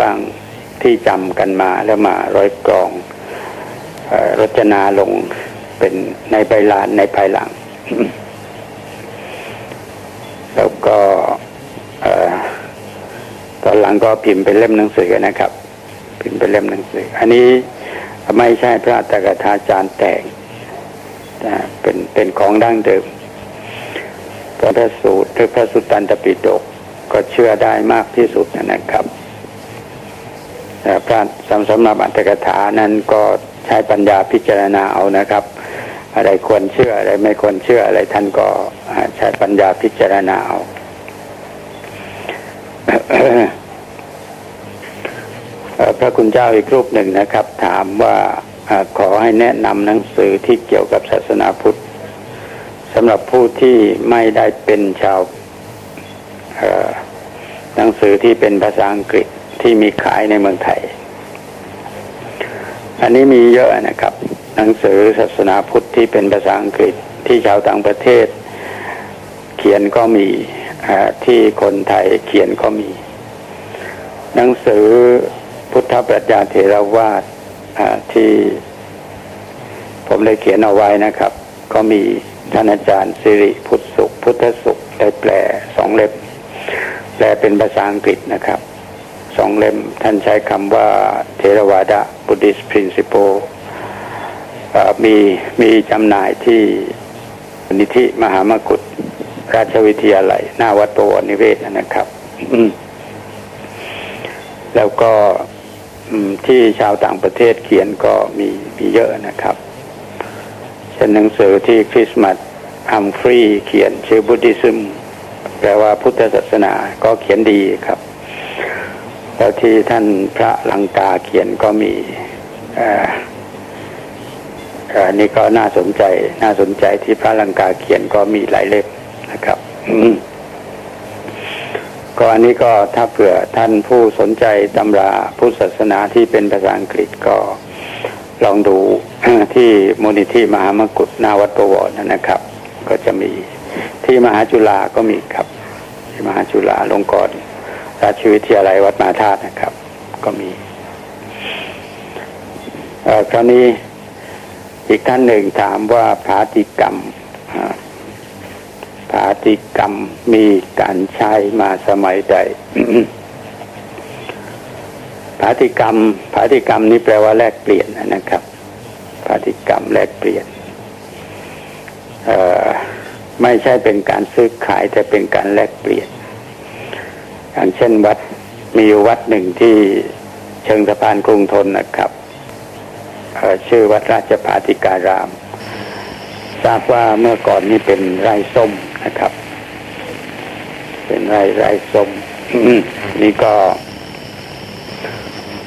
บ้างที่จำกันมาแล้วมาร้อยกรองอรจนาลงเป็นในใบลานในภายหลัง แล้วก็ตอนหลังก็พิมพ์เป็นเล่มหนังสือนะครับ พิมพ์เป็นเล่มหนังสือ อันนี้ไม่ใช่พระตกถาจารย์แต่งเป็นเป็นของดั้งเดิมพระสูตรหรือพระสุตตันตปิฎกก็เชื่อได้มากที่สุดนะครับ พระสำสำหรับอัตถกถานั้นก็ใช้ปัญญาพิจารณาเอานะครับ อะไรควรเชื่ออะไรไม่ควรเชื่ออะไรท่านก็ใช้ปัญญาพิจารณาเอาพระคุณเจ้าอีกรูปหนึ่งนะครับ ถามว่าขอให้แนะนำหนังสือที่เกี่ยวกับศาสนาพุทธสำหรับผู้ที่ไม่ได้เป็นชาวหนังสือที่เป็นภาษาอังกฤษ ที่มีขายในเมืองไทย อันนี้มีเยอะนะครับ หนังสือศาสนาพุทธที่เป็นภาษาอังกฤษที่ชาวต่างประเทศ เขียนก็มีที่คนไทยเขียนก็มี หนังสือพุทธปรัชญาเทรวาสที่ผมได้เขียนเอาไว้นะครับ ก็มีท่านอาจารย์สิริพุทธสุข พุทธสุขได้แปลสองเล่มแปลเป็นภาษาอังกฤษนะครับ สองเล่ม ท่านใช้คำว่าเทรวาดะ Buddhist Principle มีมีจำหน่ายที่นิธิมหามกุฏราชวิทยาลัย หน้าวัดประวรนิเวศนะครับ แล้วก็ที่ชาวต่างประเทศเขียนก็มีมีเยอะนะครับเช่นหนังสือที่คริสมาสฮัมฟรียเขียนชื่อบุติซึมแปลว่าพุทธศาสนาก็เขียนดีครับ แล้วที่ท่านพระลังกาเขียนก็มีอ่อเอ่อนี่ก็น่าสนใจ น่าสนใจที่พระลังกาเขียนก็มีหลายเล่มนะครับก็อันนี้ก็ถ้าเผื่อท่านผู้สนใจตำราพุทธศาสนาที่เป็นภาษาอังกฤษก็ลองดูที่มูลนิธิมหามกุฏนาวัดประวรนะครับ ก็จะมีที่มหาจุฬาก็มีครับ ที่มหาจุฬาลงกรณ์ ราชวิทยาลัยวัดมาธาตุนะครับ ก็มีคราวนี้อีกท่านหนึ่งถามว่าพาติกรรมอ่าผาติกรรมมีการใช้มาสมัยใดผาติกรรมผาติกรรมนี้แปลว่าแลกเปลี่ยนนะครับผาติกรรมแลกเปลี่ยนไม่ใช่เป็นการซื้อขายแต่เป็นการแลกเปลี่ยน อย่างเช่นวัดมีวัดหนึ่งที่เชิงสะพานกรุงทนนะครับชื่อวัดราชภาติการาม ทราบว่าเมื่อก่อนนี้เป็นไร่ส้มนะครับ เป็นไร่ไร่ส้มนี่ก็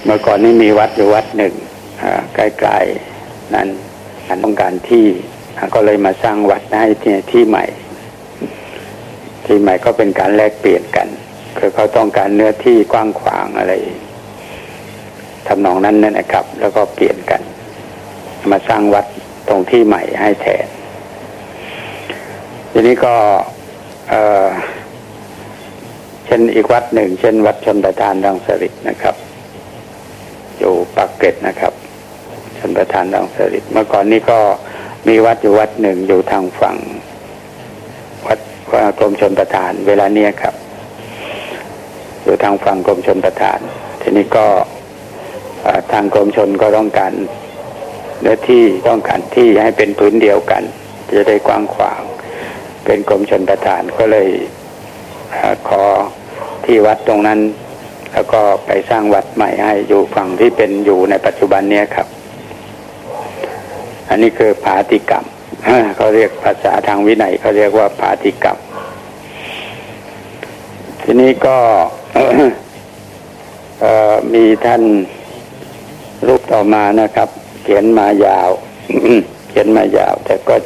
เมื่อก่อนนี้มีวัดอยู่วัดหนึ่งใกล้ๆนั้นอันต้องการที่ก็เลยมาสร้างวัดให้ที่ที่ใหม่ ที่ใหม่ก็เป็นการแลกเปลี่ยนกัน คือเขาต้องการเนื้อที่กว้างขวางอะไรทำนองนั้นนั่นนะครับ แล้วก็เปลี่ยนกัน มาสร้างวัดตรงที่ใหม่ให้แทนทีนี้ก็เออเช่นอีกวัดหนึ่ง เช่น วัดชนประทานดังสริตนะครับ อยู่ปากเกร็ดนะครับชนประทานดังสริตเมื่อก่อนนี้ก็มีวัดอยู่วัดหนึ่งอยู่ทางฝั่ง วัดกรมชนประทานเวลาเนี้ยครับ อยู่ทางฝั่งกรมชนประทาน ทีนี้ก็ทางกรมชนก็ต้องการเนื้อที่ต้องการที่ให้เป็นพื้นเดียวกัน จะได้กว้างขวาง เป็นกรมชนประทานก็เลยขอที่วัดตรงนั้น แล้วก็ไปสร้างวัดใหม่ให้อยู่ฝั่งที่เป็นอยู่ในปัจจุบันเนี้ยครับ อันนี้คือผาติกรรมเขาเรียกภาษาทางวินัยเขาเรียกว่าผาติกรรมทีนี้ก็ มีท่านรูปต่อมานะครับ เขียนมายาว เขียนมายาว